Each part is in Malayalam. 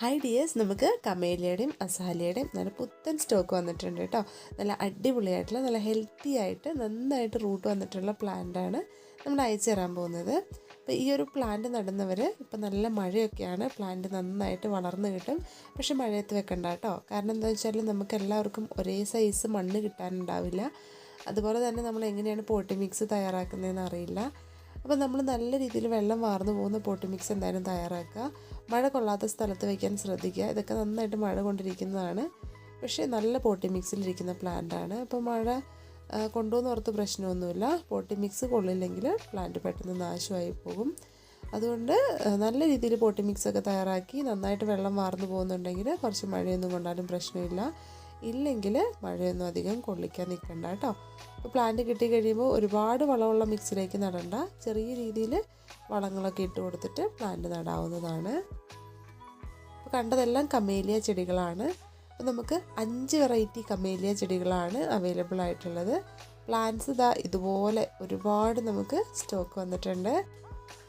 ഹൈ ഡിയേഴ്സ് നമുക്ക് കമേലിയുടെയും അസാലിയുടെയും നല്ല പുത്തൻ സ്റ്റോക്ക് വന്നിട്ടുണ്ട് കേട്ടോ. നല്ല അടിപൊളിയായിട്ടുള്ള നല്ല ഹെൽത്തി ആയിട്ട് നന്നായിട്ട് റൂട്ട് വന്നിട്ടുള്ള പ്ലാന്റാണ് നമ്മൾ അയച്ചു തരാൻ പോകുന്നത്. അപ്പോൾ ഈ ഒരു പ്ലാന്റ് നടുന്നവർ ഇപ്പോൾ നല്ല മഴയൊക്കെയാണ് പ്ലാന്റ് നന്നായിട്ട് വളർന്നു കിട്ടും. പക്ഷെ മഴയത്ത് വെക്കണ്ട കേട്ടോ. കാരണം എന്താ വെച്ചാൽ നമുക്ക് എല്ലാവർക്കും ഒരേ സൈസ് മണ്ണ് കിട്ടാനുണ്ടാവില്ല. അതുപോലെ തന്നെ നമ്മൾ എങ്ങനെയാണ് പോട്ടി മിക്സ് തയ്യാറാക്കുന്നതെന്ന് അറിയില്ല. അപ്പോൾ നമ്മൾ നല്ല രീതിയിൽ വെള്ളം വാർന്നു പോകുന്ന പോട്ടി മിക്സ് എന്തായാലും തയ്യാറാക്കുക. മഴ കൊള്ളാത്ത സ്ഥലത്ത് വയ്ക്കാൻ ശ്രദ്ധിക്കുക. ഇതൊക്കെ നന്നായിട്ട് മഴ കൊണ്ടിരിക്കുന്നതാണ്. പക്ഷേ നല്ല പോട്ടി മിക്സിലിരിക്കുന്ന പ്ലാന്റാണ് അപ്പോൾ മഴ കൊണ്ടുവന്ന് ഓർത്ത് പ്രശ്നമൊന്നുമില്ല. പോട്ടി മിക്സ് കൊള്ളില്ലെങ്കിൽ പ്ലാന്റ് പെട്ടെന്ന് നാശമായി പോകും. അതുകൊണ്ട് നല്ല രീതിയിൽ പോട്ടി മിക്സ് ഒക്കെ തയ്യാറാക്കി നന്നായിട്ട് വെള്ളം വാർന്നു പോകുന്നുണ്ടെങ്കിൽ കുറച്ച് മഴയൊന്നും കൊണ്ടാലും പ്രശ്നമില്ല. ഇല്ലെങ്കിൽ മഴയൊന്നും അധികം കൊള്ളിക്കാൻ നിൽക്കണ്ട കേട്ടോ. ഇപ്പോൾ പ്ലാന്റ് കിട്ടി കഴിയുമ്പോൾ ഒരുപാട് വളമുള്ള മിക്സിലേക്ക് നടണ്ട. ചെറിയ രീതിയിൽ വളങ്ങളൊക്കെ ഇട്ട് കൊടുത്തിട്ട് പ്ലാന്റ് നടാവുന്നതാണ്. ഇപ്പോൾ കണ്ടതെല്ലാം കമേലിയ ചെടികളാണ്. അപ്പോൾ നമുക്ക് അഞ്ച് വെറൈറ്റി കമേലിയ ചെടികളാണ് അവൈലബിൾ ആയിട്ടുള്ളത്. പ്ലാന്റ്സ് ഇതാ ഇതുപോലെ ഒരുപാട് നമുക്ക് സ്റ്റോക്ക് വന്നിട്ടുണ്ട്.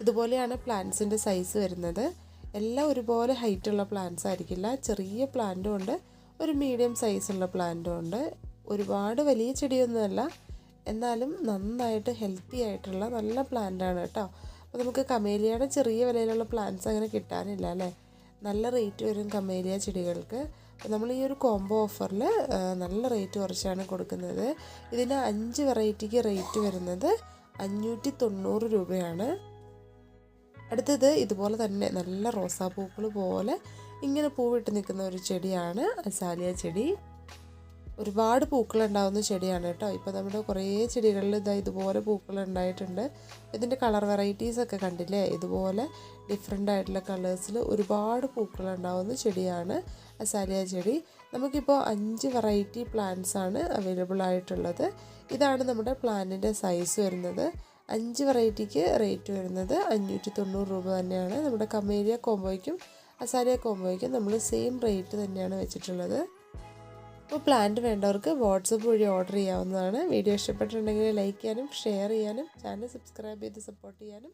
ഇതുപോലെയാണ് പ്ലാന്റ്സിന്റെ സൈസ് വരുന്നത്. എല്ലാം ഒരുപോലെ ഹൈറ്റുള്ള പ്ലാന്റ്സ് ആയിരിക്കില്ല. ചെറിയ പ്ലാന്റും ഉണ്ട് ഒരു മീഡിയം സൈസുള്ള പ്ലാന്റും ഉണ്ട്. ഒരുപാട് വലിയ ചെടിയൊന്നുമല്ല. എന്നാലും നന്നായിട്ട് ഹെൽത്തി ആയിട്ടുള്ള നല്ല പ്ലാന്റാണ് കേട്ടോ. അപ്പോൾ നമുക്ക് കമേലിയയുടെ ചെറിയ വിലയിലുള്ള പ്ലാന്റ്സ് അങ്ങനെ കിട്ടാനില്ല അല്ലേ? നല്ല റേറ്റ് വരും കമേലിയ ചെടികൾക്ക്. അപ്പോൾ നമ്മൾ ഈ ഒരു കോംബോ ഓഫറിൽ നല്ല റേറ്റ് കുറച്ചാണ് കൊടുക്കുന്നത്. ഇതിന് അഞ്ച് വെറൈറ്റിക്ക് റേറ്റ് വരുന്നത് അഞ്ഞൂറ്റി തൊണ്ണൂറ് രൂപയാണ്. അടുത്തത് ഇതുപോലെ തന്നെ നല്ല റോസാപ്പൂക്കൾ പോലെ ഇങ്ങനെ പൂവിട്ട് നിൽക്കുന്ന ഒരു ചെടിയാണ് അസാലിയ ചെടി. ഒരുപാട് പൂക്കളുണ്ടാവുന്ന ചെടിയാണ് കേട്ടോ. ഇപ്പോൾ നമ്മുടെ കുറേ ചെടികളിൽ ഇതാ ഇതുപോലെ പൂക്കൾ ഉണ്ടായിട്ടുണ്ട് ഇതിന്റെ കളർ വെറൈറ്റീസ് ഒക്കെ കണ്ടില്ലേ? ഇതുപോലെ ഡിഫറെന്റ് ആയിട്ടുള്ള കളേഴ്സിൽ ഒരുപാട് പൂക്കൾ ഉണ്ടാകുന്ന ചെടിയാണ് അസാലിയ ചെടി. നമുക്കിപ്പോൾ അഞ്ച് വെറൈറ്റി പ്ലാന്റ്സ് ആണ് അവൈലബിൾ ആയിട്ടുള്ളത്. ഇതാണ് നമ്മുടെ പ്ലാന്റിന്റെ സൈസ് വരുന്നത്. അഞ്ച് വെറൈറ്റിക്ക് റേറ്റ് വരുന്നത് അഞ്ഞൂറ്റി തൊണ്ണൂറ് രൂപ തന്നെയാണ്. നമ്മുടെ കമേരിയ കോംബോയ്ക്കും അസാലിയ കോംബോയ്ക്കും നമ്മൾ സെയിം റേറ്റ് തന്നെയാണ് വെച്ചിട്ടുള്ളത്. അപ്പോൾ പ്ലാന്റ് വേണ്ടവർക്ക് വാട്സപ്പ് വഴി ഓർഡർ ചെയ്യാവുന്നതാണ്. വീഡിയോ ഇഷ്ടപ്പെട്ടിട്ടുണ്ടെങ്കിൽ ലൈക്ക് ചെയ്യാനും ഷെയർ ചെയ്യാനും ചാനൽ സബ്സ്ക്രൈബ് ചെയ്ത് സപ്പോർട്ട് ചെയ്യാനും.